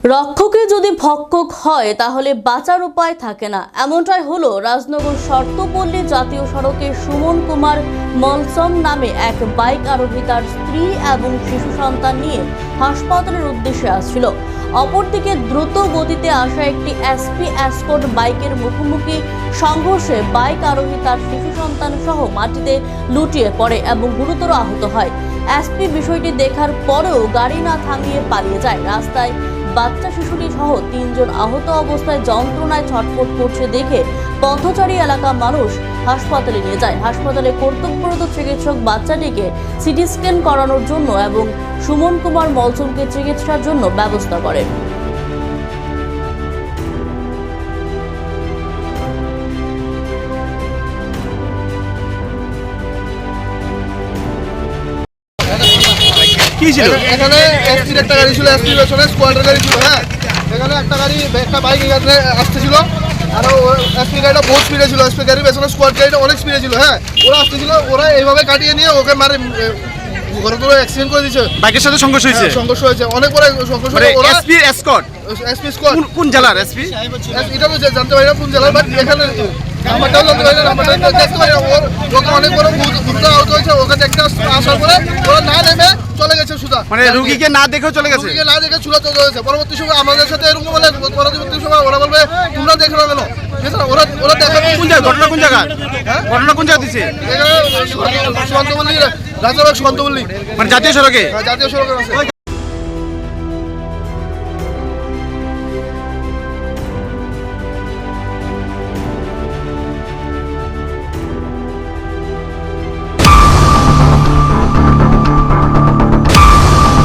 রক্ষকে যদি ভক্ষক হয়, তাহলে বাঁচার উপায় থাকে না। এমনটাই হলো রাজনগর শর্তপল্লী জাতীয় সড়কে সুমন কুমার মলসম নামে এক বাইক আরোহী তার স্ত্রী এবং শিশু সন্তান নিয়ে হাসপাতালের উদ্দেশ্যে আসছিল। অপরদিকে দ্রুত গতিতে আসা একটি এসপি অ্যাসকোট বাইকের মুখোমুখি সংঘর্ষে বাইক আরোহী তার শিশু সন্তান সহ মাটিতে লুটিয়ে পড়ে এবং গুরুতর আহত হয়। এসপি বিষয়টি দেখার পরেও গাড়ি না থামিয়ে পালিয়ে যায়। রাস্তায় বাচ্চা শিশুটি সহ তিনজন আহত অবস্থায় যন্ত্রণায় ছটফট করছে দেখে পথচারী এলাকা মানুষ হাসপাতালে নিয়ে যায়। হাসপাতালে কর্তব্যরত চিকিৎসক বাচ্চাটিকে সিটি স্ক্যান করানোর জন্য এবং সুমন কুমার মলসুমকে চিকিৎসার জন্য ব্যবস্থা করেন। কি ছিল? এখানে এসপির একটা গাড়ি ছিল এসপির পেছনে স্কোয়াডের গাড়ি ছিল হ্যাঁ? এখানে একটা গাড়ি একটা বাইক এখানে আসতেছিল আর এসপি গাড়িটা বহুত স্পিডে ছিল এসপি গাড়ির পেছনে স্কোয়াড গাড়িটা অনেক স্পিডে ছিল হ্যাঁ? ওরা আসতেছিল ওরা এইভাবে কাটিয়ে নিয়ে ওকে মারে তো অ্যাক্সিডেন্ট করে দিয়েছে। বাইকের সাথে সংঘর্ষ হয়েছে? সংঘর্ষ হয়েছে। অনেক বড় সংঘর্ষ মানে হয়েছে। ওরা এসপি এসকট এসপি কোন জেলার এসপি এটা তো জানতে পারি না কোন জেলার বাট এখানে নাম্বারটাও জানতে পারি না নাম্বারটা দেখতে পারি না। ওর ওকে অনেক বড় গুরুত্ব আহত হয়েছে ওকে দেখতে আসার পরে ওরা না নেমে চলে গেছে সুদা মানে রোগীকে না দেখেও চলে গেছে? রুগীকে না দেখে চুলা চলে গেছে। পরবর্তী সময় আমাদের সাথে এরকম বলে পরবর্তী সময় ওরা বলবে তোমরা দেখে না কেন? ওরা ওরা দেখে কোন জায়গা? ঘটনা কোন জায়গা? হ্যাঁ? ঘটনা কোন জায়গা দিছে? এখানে সন্তবল্লী রাজাবাগ সন্তবল্লী মানে জাতীয় সড়কে? জাতীয় সড়কের আছে